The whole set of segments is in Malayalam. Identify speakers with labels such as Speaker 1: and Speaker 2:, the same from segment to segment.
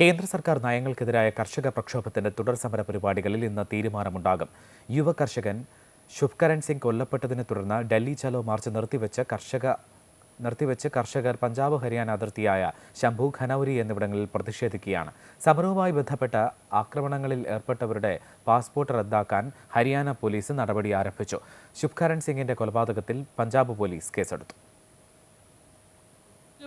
Speaker 1: കേന്ദ്ര സർക്കാർ നയങ്ങൾക്കെതിരായ കർഷക പ്രക്ഷോഭത്തിന്റെ തുടർ സമര പരിപാടികളിൽ ഇന്ന് തീരുമാനമുണ്ടാകും. യുവ കർഷകൻ ശുഭ്കരൺ സിംഗ് കൊല്ലപ്പെട്ടതിനെ തുടർന്ന് ഡൽഹി ചലോ മാർച്ച് നിർത്തിവെച്ച കർഷക നിർത്തിവെച്ച് കർഷകർ പഞ്ചാബ് ഹരിയാന അതിർത്തിയായ ശംഭു ഖനൌരി എന്നിവിടങ്ങളിൽ പ്രതിഷേധിക്കുകയാണ്. സമരവുമായി ബന്ധപ്പെട്ട ആക്രമണങ്ങളിൽ ഏർപ്പെട്ടവരുടെ പാസ്പോർട്ട് റദ്ദാക്കാൻ ഹരിയാന പോലീസ് നടപടി ആരംഭിച്ചു. ശുഭ്കരൺ സിംഗിന്റെ കൊലപാതകത്തിൽ പഞ്ചാബ് പോലീസ് കേസെടുത്തു.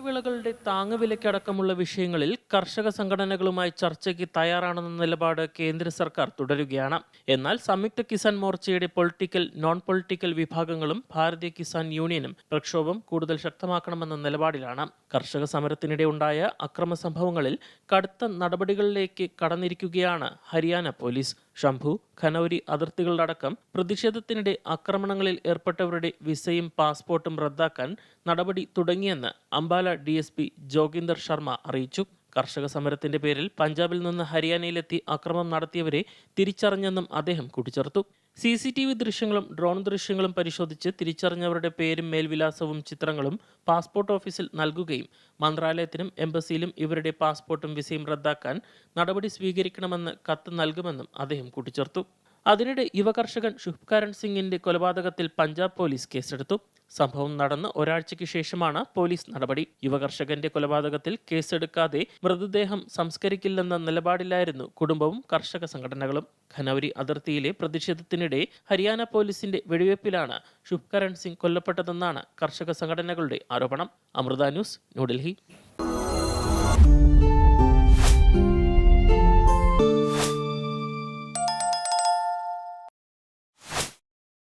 Speaker 2: വിളകളുടെ താങ്ങുവിലയ്ക്കടക്കമുള്ള വിഷയങ്ങളിൽ കർഷക സംഘടനകളുമായി ചർച്ചയ്ക്ക് തയ്യാറാണെന്ന നിലപാട് കേന്ദ്ര സർക്കാർ തുടരുകയാണ്. എന്നാൽ സംയുക്ത കിസാൻ മോർച്ചയുടെ പൊളിറ്റിക്കൽ നോൺ പൊളിറ്റിക്കൽ വിഭാഗങ്ങളും ഭാരതീയ കിസാൻ യൂണിയനും പ്രക്ഷോഭം കൂടുതൽ ശക്തമാക്കണമെന്ന നിലപാടിലാണ്. കർഷക സമരത്തിനിടെ ഉണ്ടായ അക്രമ സംഭവങ്ങളിൽ കടുത്ത നടപടികളിലേക്ക് കടന്നിരിക്കുകയാണ് ഹരിയാന പോലീസ്. ശംഭു ഖനൌരി അതിർത്തികളിലടക്കം പ്രതിഷേധത്തിനിടെ ആക്രമണങ്ങളിൽ ഏർപ്പെട്ടവരുടെ വിസയും പാസ്പോർട്ടും റദ്ദാക്കാൻ നടപടി തുടങ്ങിയെന്ന് അംബാല ഡി ജോഗിന്ദർ ശർമ്മ അറിയിച്ചു. കർഷക സമരത്തിന്റെ പേരിൽ പഞ്ചാബിൽ നിന്ന് ഹരിയാനയിലെത്തി അക്രമം നടത്തിയവരെ തിരിച്ചറിഞ്ഞെന്നും അദ്ദേഹം കൂട്ടിച്ചേർത്തു. സി സി ടി വി ദൃശ്യങ്ങളും ഡ്രോൺ ദൃശ്യങ്ങളും പരിശോധിച്ച് തിരിച്ചറിഞ്ഞവരുടെ പേരും മേൽവിലാസവും ചിത്രങ്ങളും പാസ്പോർട്ട് ഓഫീസിൽ നൽകുകയും മന്ത്രാലയത്തിനും എംബസിയിലും ഇവരുടെ പാസ്പോർട്ടും വിസയും റദ്ദാക്കാൻ നടപടി സ്വീകരിക്കണമെന്ന് കത്ത് നൽകുമെന്നും അദ്ദേഹം കൂട്ടിച്ചേർത്തു. അതിനിടെ യുവകർഷകൻ ശുഭ്കരൺ സിംഗിന്റെ കൊലപാതകത്തിൽ പഞ്ചാബ് പോലീസ് കേസെടുത്തു. സംഭവം നടന്ന് ഒരാഴ്ചയ്ക്ക് ശേഷമാണ് പോലീസ് നടപടി. യുവകർഷകന്റെ കൊലപാതകത്തിൽ കേസെടുക്കാതെ മൃതദേഹം സംസ്കരിക്കില്ലെന്ന നിലപാടിലായിരുന്നു കുടുംബവും കർഷക സംഘടനകളും. ഖനൌരി അതിർത്തിയിലെ പ്രതിഷേധത്തിനിടെ ഹരിയാന പോലീസിന്റെ വെടിവയ്പ്പിലാണ് ശുഭ്കരൺ സിംഗ് കൊല്ലപ്പെട്ടതെന്നാണ് കർഷക സംഘടനകളുടെ ആരോപണം. അമൃത ന്യൂസ് ന്യൂഡൽഹി.